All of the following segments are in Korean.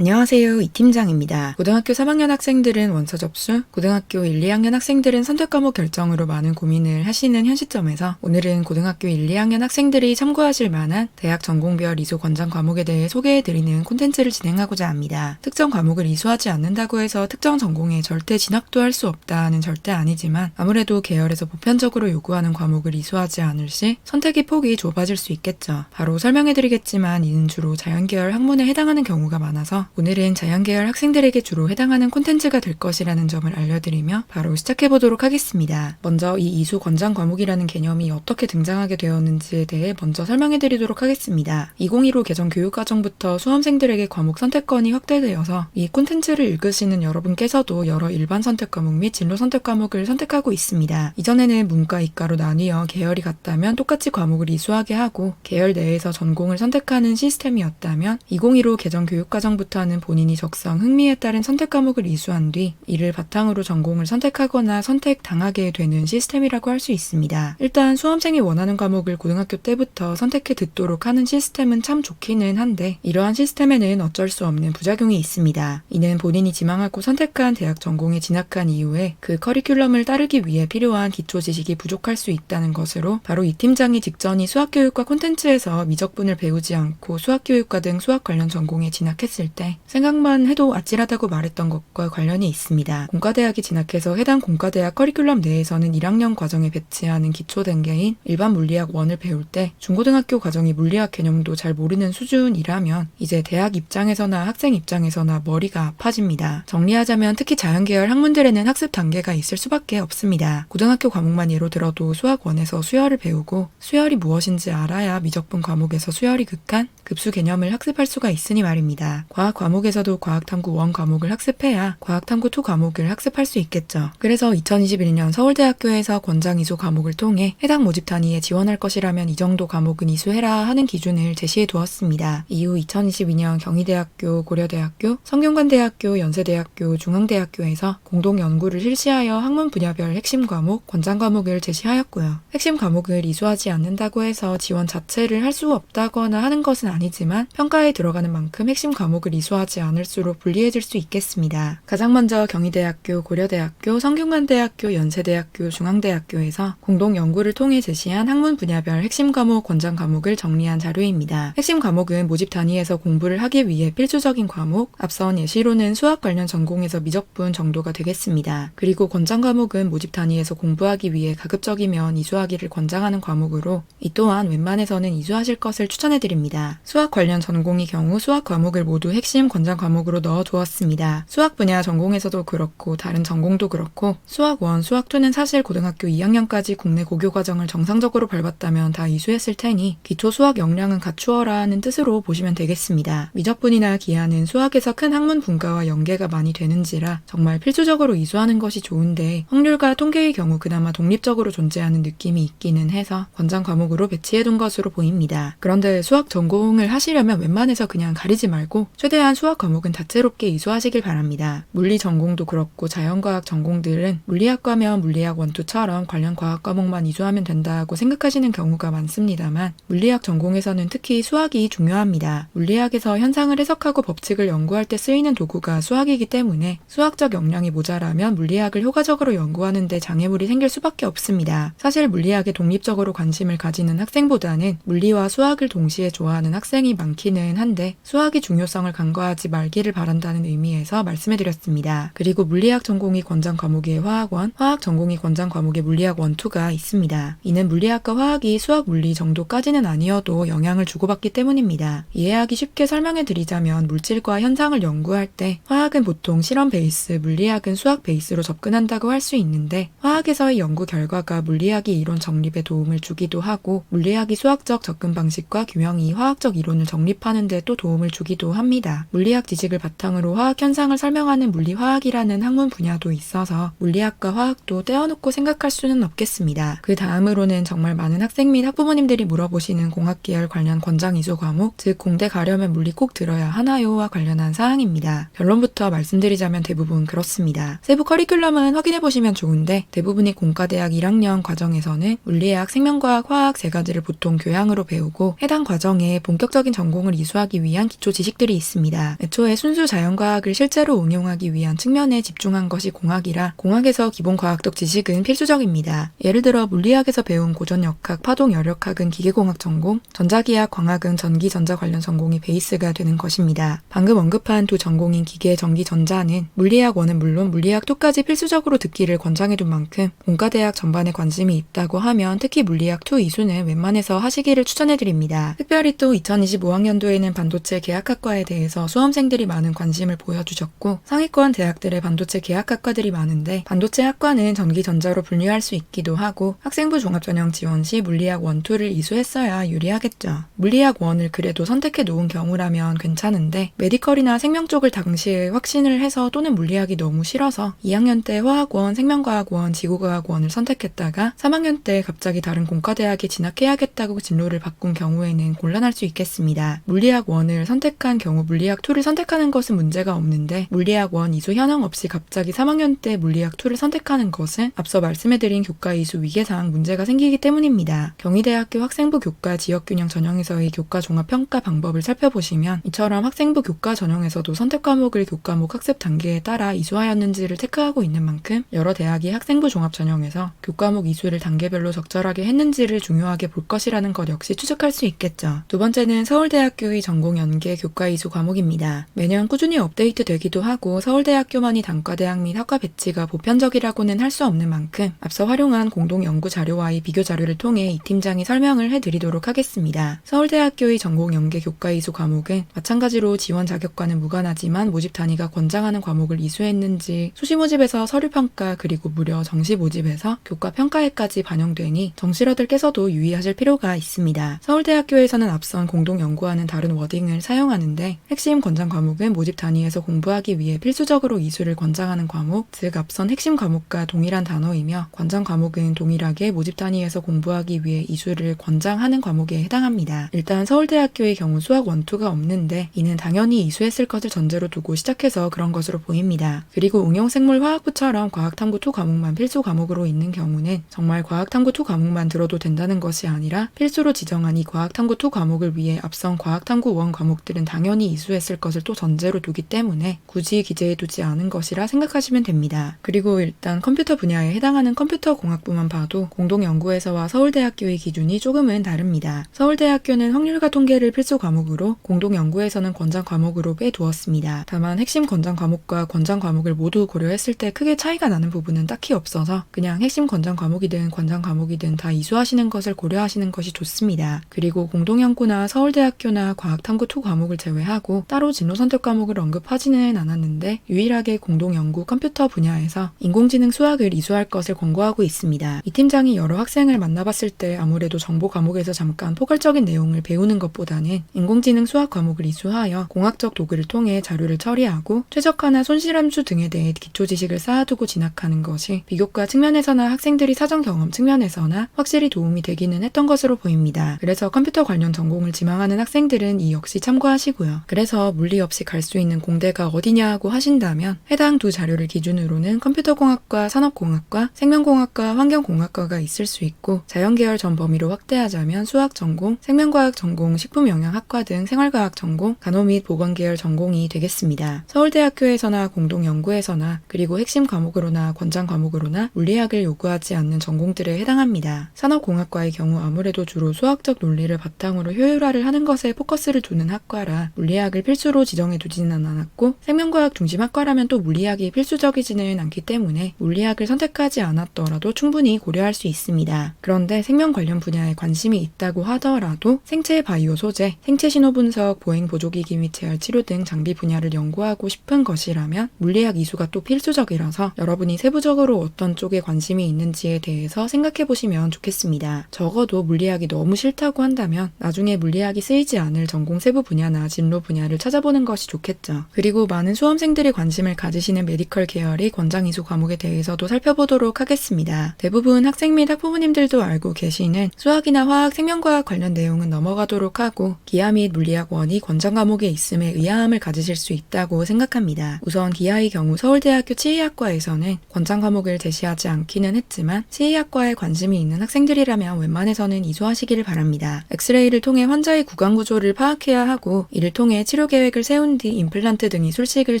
안녕하세요. 이 팀장입니다. 고등학교 3학년 학생들은 원서 접수, 고등학교 1, 2학년 학생들은 선택 과목 결정으로 많은 고민을 하시는 현 시점에서 오늘은 고등학교 1, 2학년 학생들이 참고하실 만한 대학 전공별 이수 권장 과목에 대해 소개해 드리는 콘텐츠를 진행하고자 합니다. 특정 과목을 이수하지 않는다고 해서 특정 전공에 절대 진학도 할 수 없다는 절대 아니지만 아무래도 계열에서 보편적으로 요구하는 과목을 이수하지 않을 시 선택의 폭이 좁아질 수 있겠죠. 바로 설명해 드리겠지만 이는 주로 자연계열 학문에 해당하는 경우가 많아서 오늘은 자연계열 학생들에게 주로 해당하는 콘텐츠가 될 것이라는 점을 알려드리며 바로 시작해보도록 하겠습니다. 먼저 이 이수 권장 과목이라는 개념이 어떻게 등장하게 되었는지에 대해 먼저 설명해드리도록 하겠습니다. 2015 개정 교육과정부터 수험생들에게 과목 선택권이 확대되어서 이 콘텐츠를 읽으시는 여러분께서도 여러 일반 선택 과목 및 진로 선택 과목을 선택하고 있습니다. 이전에는 문과, 이과로 나뉘어 계열이 같다면 똑같이 과목을 이수하게 하고 계열 내에서 전공을 선택하는 시스템이었다면 2015 개정 교육과정부터 는 본인이 적성, 흥미에 따른 선택 과목을 이수한 뒤 이를 바탕으로 전공을 선택하거나 선택당하게 되는 시스템이라고 할 수 있습니다. 일단 수험생이 원하는 과목을 고등학교 때부터 선택해 듣도록 하는 시스템은 참 좋기는 한데 이러한 시스템에는 어쩔 수 없는 부작용이 있습니다. 이는 본인이 지망하고 선택한 대학 전공에 진학한 이후에 그 커리큘럼을 따르기 위해 필요한 기초 지식이 부족할 수 있다는 것으로 바로 이 팀장이 직전이 수학교육과 콘텐츠에서 미적분을 배우지 않고 수학교육과 등 수학 관련 전공에 진학했을 때 생각만 해도 아찔하다고 말했던 것과 관련이 있습니다. 공과대학에 진학해서 해당 공과대학 커리큘럼 내에서는 1학년 과정에 배치하는 기초 단계인 일반 물리학 1을 배울 때 중고등학교 과정이 물리학 개념도 잘 모르는 수준이라면 이제 대학 입장에서나 학생 입장에서나 머리가 아파집니다. 정리하자면 특히 자연계열 학문들에는 학습 단계가 있을 수밖에 없습니다. 고등학교 과목만 예로 들어도 수학 1에서 수열을 배우고 수열이 무엇인지 알아야 미적분 과목에서 수열이 극한 급수 개념을 학습할 수가 있으니 말입니다. 과학 과목에서도 과학탐구 1 과목을 학습해야 과학탐구 2 과목을 학습할 수 있겠죠. 그래서 2021년 서울대학교에서 권장 이수 과목을 통해 해당 모집 단위에 지원할 것이라면 이 정도 과목은 이수해라 하는 기준을 제시해 두었습니다. 이후 2022년 경희대학교, 고려대학교, 성균관대학교, 연세대학교, 중앙대학교에서 공동 연구를 실시하여 학문 분야별 핵심 과목, 권장 과목을 제시하였고요. 핵심 과목을 이수하지 않는다고 해서 지원 자체를 할 수 없다거나 하는 것은 아니지만 평가에 들어가는 만큼 핵심 과목을 이수하지 않을수록 불리해질 수 있겠습니다. 가장 먼저 경희대학교, 고려대학교, 성균관대학교, 연세대학교, 중앙대학교에서 공동 연구를 통해 제시한 학문 분야별 핵심 과목, 권장 과목을 정리한 자료입니다. 핵심 과목은 모집 단위에서 공부를 하기 위해 필수적인 과목, 앞선 예시로는 수학 관련 전공에서 미적분 정도가 되겠습니다. 그리고 권장 과목은 모집 단위에서 공부하기 위해 가급적이면 이수하기를 권장하는 과목으로 이 또한 웬만해서는 이수하실 것을 추천해드립니다. 수학 관련 전공의 경우 수학 과목을 모두 핵심 권장 과목으로 넣어 두었습니다. 수학 분야 전공에서도 그렇고 다른 전공도 그렇고 수학 1, 수학 2는 사실 고등학교 2학년까지 국내 고교 과정을 정상적으로 밟았다면 다 이수했을 테니 기초 수학 역량은 갖추어라는 뜻으로 보시면 되겠습니다. 미적분이나 기하는 수학에서 큰 학문 분과와 연계가 많이 되는지라 정말 필수적으로 이수하는 것이 좋은데 확률과 통계의 경우 그나마 독립적으로 존재하는 느낌이 있기는 해서 권장 과목으로 배치해둔 것으로 보입니다. 그런데 수학 전공을 하시려면 웬만해서 그냥 가리지 말고 최대한 수학 과목은 다채롭게 이수하시길 바랍니다. 물리 전공도 그렇고 자연과학 전공들은 물리학과면 물리학 원투처럼 관련 과학 과목만 이수하면 된다고 생각하시는 경우가 많습니다만 물리학 전공에서는 특히 수학이 중요합니다. 물리학에서 현상을 해석하고 법칙을 연구할 때 쓰이는 도구가 수학이기 때문에 수학적 역량이 모자라면 물리학을 효과적으로 연구하는데 장애물이 생길 수밖에 없습니다. 사실 물리학에 독립적으로 관심을 가지는 학생보다는 물리와 수학을 동시에 좋아하는 학생이 많기는 한데 수학의 중요성을 간과하지 말기를 바란다는 의미에서 말씀해드렸습니다. 그리고 물리학 전공이 권장 과목의 화학원, 화학 전공이 권장 과목의 물리학 원투가 있습니다. 이는 물리학과 화학이 수학 물리 정도까지는 아니어도 영향을 주고받기 때문입니다. 이해하기 쉽게 설명해드리자면 물질과 현상을 연구할 때 화학은 보통 실험 베이스, 물리학은 수학 베이스로 접근한다고 할 수 있는데 화학에서의 연구 결과가 물리학이 이론 정립에 도움을 주기도 하고 물리학이 수학적 접근 방식과 규명이 화학적 이론을 정립하는 데 또 도움을 주기도 합니다. 물리학 지식을 바탕으로 화학 현상을 설명하는 물리화학이라는 학문 분야도 있어서 물리학과 화학도 떼어놓고 생각할 수는 없겠습니다. 그 다음으로는 정말 많은 학생 및 학부모님들이 물어보시는 공학 계열 관련 권장 이수 과목, 즉 공대 가려면 물리 꼭 들어야 하나요와 관련한 사항입니다. 결론부터 말씀드리자면 대부분 그렇습니다. 세부 커리큘럼은 확인해 보시면 좋은데 대부분의 공과대학 1학년 과정에서는 물리학, 생명과학, 화학 세 가지를 보통 교양으로 배우고 해당 과정에 본격적인 전공을 이수하기 위한 기초 지식들이 있습니다. 있습니다. 애초에 순수 자연과학을 실제로 응용하기 위한 측면에 집중한 것이 공학이라 공학에서 기본 과학적 지식은 필수적입니다. 예를 들어 물리학에서 배운 고전역학, 파동여력학은 기계공학 전공, 전자기학, 광학은 전기, 전자 관련 전공이 베이스가 되는 것입니다. 방금 언급한 두 전공인 기계, 전기, 전자는 물리학 1은 물론 물리학 2까지 필수적으로 듣기를 권장해둔 만큼 본과대학 전반에 관심이 있다고 하면 특히 물리학 2 이수는 웬만해서 하시기를 추천해드립니다. 특별히 또 2025학년도에는 반도체 계약학과에 대해서 수험생들이 많은 관심을 보여주셨고 상위권 대학들의 반도체 계약학과들이 많은데 반도체 학과는 전기, 전자로 분류할 수 있기도 하고 학생부 종합전형 지원 시 물리학 1, 2를 이수했어야 유리하겠죠. 물리학 1을 그래도 선택해 놓은 경우라면 괜찮은데 메디컬이나 생명 쪽을 당시에 확신을 해서 또는 물리학이 너무 싫어서 2학년 때 화학원, 생명과학원, 지구과학원을 선택했다가 3학년 때 갑자기 다른 공과대학에 진학해야겠다고 진로를 바꾼 경우에는 곤란할 수 있겠습니다. 물리학 1을 선택한 경우 물리학 2를 선택하는 것은 문제가 없는데 물리학 1 이수 현황 없이 갑자기 3학년 때 물리학 2를 선택하는 것은 앞서 말씀해드린 교과 이수 위계상 문제가 생기기 때문입니다. 경희대학교 학생부 교과 지역균형 전형에서의 교과 종합평가 방법을 살펴보시면 이처럼 학생부 교과 전형에서도 선택 과목을 교과목 학습 단계에 따라 이수하였는지를 체크하고 있는 만큼 여러 대학이 학생부 종합 전형에서 교과목 이수를 단계별로 적절하게 했는지를 중요하게 볼 것이라는 것 역시 추측할 수 있겠죠. 두 번째는 서울대학교의 전공 연계 교과 이수 과목입니다. 매년 꾸준히 업데이트 되기도 하고 서울대학교만이 단과대학 및 학과 배치가 보편적이라고는 할 수 없는 만큼 앞서 활용한 공동 연구 자료와의 비교 자료를 통해 이 팀장이 설명을 해드리도록 하겠습니다. 서울대학교의 전공 연계 교과 이수 과목은 마찬가지로 지원 자격과는 무관하지만 모집 단위가 권장하는 과목을 이수했는지 수시 모집에서 서류 평가 그리고 무려 정시 모집에서 교과 평가에까지 반영되니 정시러들께서도 유의하실 필요가 있습니다. 서울대학교에서는 앞선 공동 연구와는 다른 워딩을 사용하는데 핵심 권장 과목은 모집 단위에서 공부하기 위해 필수적으로 이수를 권장하는 과목, 즉 앞선 핵심 과목과 동일한 단어이며 권장 과목은 동일하게 모집 단위에서 공부하기 위해 이수를 권장하는 과목에 해당합니다. 일단 서울대학교의 경우 수학 원투가 없는데 이는 당연히 이수했을 것을 전제로 두고 시작해서 그런 것으로 보입니다. 그리고 응용생물화학부처럼 과학탐구 2 과목만 필수 과목으로 있는 경우는 정말 과학탐구 2 과목만 들어도 된다는 것이 아니라 필수로 지정한 이 과학탐구 2 과목을 위해 앞선 과학탐구 1 과목들은 당연히 이수 했을 것을 또 전제로 두기 때문에 굳이 기재해 두지 않은 것이라 생각하시면 됩니다. 그리고 일단 컴퓨터 분야에 해당하는 컴퓨터 공학부만 봐도 공동연구에서와 서울대학교의 기준이 조금은 다릅니다. 서울대학교는 확률과 통계를 필수 과목으로 공동연구에서는 권장 과목으로 빼두었습니다. 다만 핵심 권장 과목과 권장 과목을 모두 고려했을 때 크게 차이가 나는 부분은 딱히 없어서 그냥 핵심 권장 과목이든 권장 과목이든 다 이수하시는 것을 고려하시는 것이 좋습니다. 그리고 공동연구나 서울대학교나 과학탐구 2 과목을 제외하고 따로 진로 선택 과목을 언급하지는 않았는데 유일하게 공동 연구 컴퓨터 분야에서 인공지능 수학을 이수할 것을 권고하고 있습니다. 이 팀장이 여러 학생을 만나봤을 때 아무래도 정보 과목에서 잠깐 포괄적인 내용을 배우는 것보다는 인공지능 수학 과목을 이수하여 공학적 도구를 통해 자료를 처리하고 최적화나 손실함수 등에 대해 기초 지식을 쌓아두고 진학하는 것이 비교과 측면에서나 학생들이 사전 경험 측면에서나 확실히 도움이 되기는 했던 것으로 보입니다. 그래서 컴퓨터 관련 전공을 지망하는 학생들은 이 역시 참고하시고요. 그래서 물리 없이 갈 수 있는 공대가 어디냐고 하신다면 해당 두 자료를 기준으로는 컴퓨터공학과 산업공학과 생명공학과 환경공학과가 있을 수 있고 자연계열 전 범위로 확대하자면 수학 전공, 생명과학 전공, 식품영양학과 등 생활과학 전공, 간호 및 보건계열 전공이 되겠습니다. 서울대학교에서나 공동연구에서나 그리고 핵심 과목으로나 권장 과목으로나 물리학을 요구하지 않는 전공들에 해당합니다. 산업공학과의 경우 아무래도 주로 수학적 논리를 바탕으로 효율화를 하는 것에 포커스를 두는 학과라 물리학을 필수로 지정해 두지는 않았고 생명과학 중심 학과라면 또 물리학이 필수적이지는 않기 때문에 물리학을 선택하지 않았더라도 충분히 고려할 수 있습니다. 그런데 생명 관련 분야에 관심이 있다고 하더라도 생체 바이오 소재, 생체 신호 분석, 보행 보조기기 및 재활 치료 등 장비 분야를 연구하고 싶은 것이라면 물리학 이수가 또 필수적이라서 여러분이 세부적으로 어떤 쪽에 관심이 있는지에 대해서 생각해 보시면 좋겠습니다. 적어도 물리학이 너무 싫다고 한다면 나중에 물리학이 쓰이지 않을 전공 세부 분야나 진로 분야를 찾아보는 것이 좋겠죠. 그리고 많은 수험생들이 관심을 가지시는 메디컬 계열의 권장 이수 과목에 대해서도 살펴보도록 하겠습니다. 대부분 학생 및 학부모님들도 알고 계시는 수학이나 화학, 생명과학 관련 내용은 넘어가도록 하고 기하 및 물리학 원이 권장 과목에 있음에 의아함을 가지실 수 있다고 생각합니다. 우선 기하의 경우 서울대학교 치의학과에서는 권장 과목을 제시하지 않기는 했지만 치의학과에 관심이 있는 학생들이라면 웬만해서는 이수하시기를 바랍니다. 엑스레이를 통해 환자의 구강 구조를 파악해야 하고 이를 통해 치료 치료 계획을 세운 뒤 임플란트 등 이술식을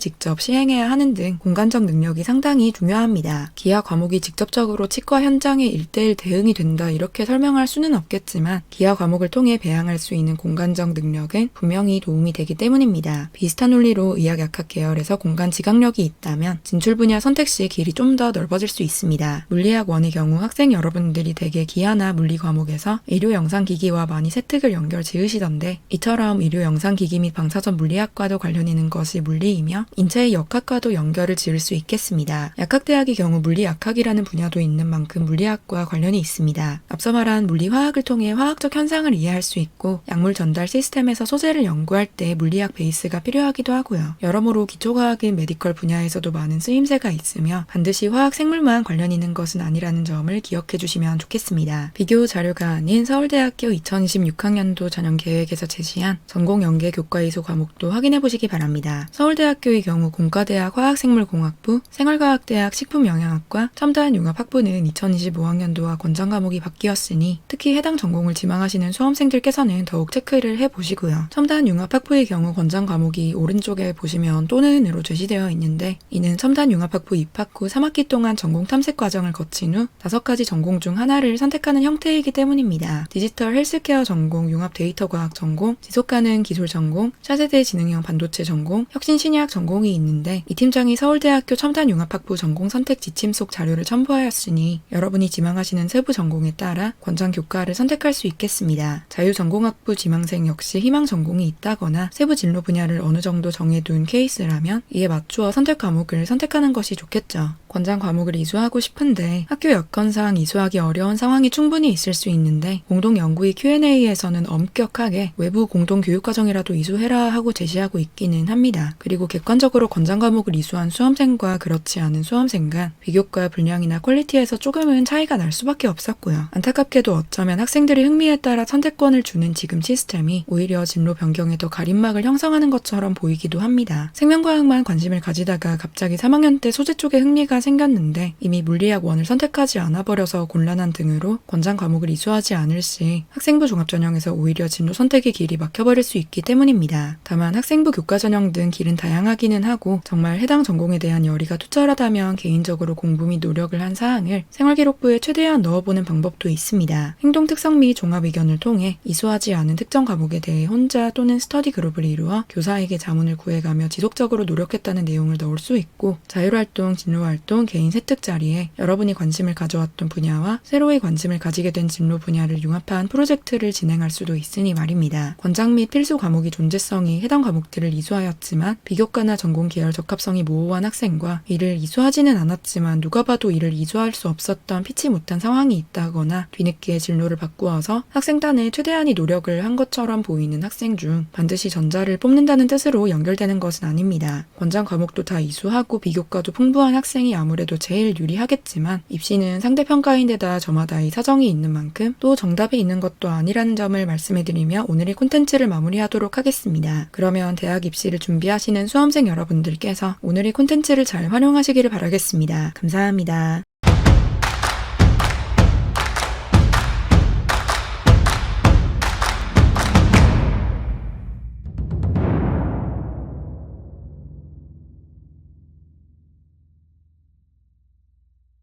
직접 시행해야 하는 등 공간적 능력이 상당히 중요합니다. 기하 과목이 직접적으로 치과 현장의 1대1 대응이 된다 이렇게 설명할 수는 없겠지만 기하 과목을 통해 배양할 수 있는 공간적 능력은 분명히 도움이 되기 때문입니다. 비슷한 논리로 의학약학 계열에서 공간 지각력이 있다면 진출 분야 선택 시 길이 좀 더 넓어질 수 있습니다. 물리학 원의 경우 학생 여러분들이 대개 기하나 물리 과목에서 의료 영상 기기와 많이 세특을 연결 지으시던데 이처럼 의료 영상 기기 및 방사 선 물리학과도 관련 있는 것이 물리이며 인체의 역학과도 연결을 지을 수 있겠습니다. 약학대학의 경우 물리약학이라는 분야도 있는 만큼 물리학과 관련이 있습니다. 앞서 말한 물리화학을 통해 화학적 현상을 이해할 수 있고 약물 전달 시스템에서 소재를 연구할 때 물리학 베이스가 필요하기도 하고요. 여러모로 기초과학인 메디컬 분야에서도 많은 쓰임새가 있으며 반드시 화학 생물만 관련 있는 것은 아니라는 점을 기억해 주시면 좋겠습니다. 비교 자료가 아닌 서울대학교 2026학년도 전형 계획에서 제시한 전공 연계 교과 이수 과목도 확인해 보시기 바랍니다. 서울대학교의 경우 공과대학 화학생물공학부, 생활과학대학 식품영양학과, 첨단 융합학부는 2025학년도와 권장 과목이 바뀌었으니 특히 해당 전공을 지망하시는 수험생들께서는 더욱 체크를 해 보시고요. 첨단 융합학부의 경우 권장 과목이 오른쪽에 보시면 또는으로 제시되어 있는데 이는 첨단 융합학부 입학 후 3학기 동안 전공 탐색 과정을 거친 후 다섯 가지 전공 중 하나를 선택하는 형태이기 때문입니다. 디지털 헬스케어 전공, 융합 데이터 과학 전공, 지속가능 기술 전공, 차세대 지능형 반도체 전공, 혁신 신약 전공이 있는데 이 팀장이 서울대학교 첨단 융합학부 전공 선택 지침 속 자료를 첨부하였으니 여러분이 지망하시는 세부 전공에 따라 권장 교과를 선택할 수 있겠습니다. 자유전공학부 지망생 역시 희망 전공이 있다거나 세부 진로 분야를 어느 정도 정해둔 케이스라면 이에 맞추어 선택 과목을 선택하는 것이 좋겠죠. 권장 과목을 이수하고 싶은데 학교 여건상 이수하기 어려운 상황이 충분히 있을 수 있는데 공동 연구위 Q&A에서는 엄격하게 외부 공동 교육 과정이라도 이수해라 하고 제시하고 있기는 합니다. 그리고 객관적으로 권장 과목을 이수한 수험생과 그렇지 않은 수험생 간 비교과 분량이나 퀄리티에서 조금은 차이가 날 수밖에 없었고요. 안타깝게도 어쩌면 학생들이 흥미에 따라 선택권을 주는 지금 시스템이 오히려 진로 변경에 더 가림막을 형성하는 것처럼 보이기도 합니다. 생명과학만 관심을 가지다가 갑자기 3학년 때 소재 쪽에 흥미가 생겼는데 이미 물리학 원을 선택하지 않아 버려서 곤란한 등으로 권장 과목을 이수하지 않을 시 학생부 종합 전형에서 오히려 진로 선택의 길이 막혀버릴 수 있기 때문입니다. 다만 학생부 교과 전형 등 길은 다양하기는 하고 정말 해당 전공에 대한 열의가 투철하다면 개인적으로 공부 및 노력을 한 사항을 생활기록부에 최대한 넣어보는 방법도 있습니다. 행동 특성 및 종합 의견을 통해 이수하지 않은 특정 과목에 대해 혼자 또는 스터디 그룹을 이루어 교사에게 자문을 구해가며 지속적으로 노력했다는 내용을 넣을 수 있고 자율활동, 진로활동, 개인 세특 자리에 여러분이 관심을 가져왔던 분야와 새로이 관심을 가지게 된 진로 분야를 융합한 프로젝트를 진행할 수도 있으니 말입니다. 권장 및 필수 과목이 존재성이 해당 과목들을 이수하였지만 비교과나 전공 계열 적합성이 모호한 학생과 이를 이수하지는 않았지만 누가 봐도 이를 이수할 수 없었던 피치 못한 상황이 있다거나 뒤늦게 진로를 바꾸어서 학생단에 최대한의 노력을 한 것처럼 보이는 학생 중 반드시 전자를 뽑는다는 뜻으로 연결되는 것은 아닙니다. 권장 과목도 다 이수하고 비교과도 풍부한 학생이 아무래도 제일 유리하겠지만 입시는 상대평가인데다 저마다의 사정이 있는 만큼 또 정답이 있는 것도 아니라는 점을 말씀해드리며 오늘의 콘텐츠를 마무리하도록 하겠습니다. 그러면 대학 입시를 준비하시는 수험생 여러분들께서 오늘의 콘텐츠를 잘 활용하시기를 바라겠습니다. 감사합니다.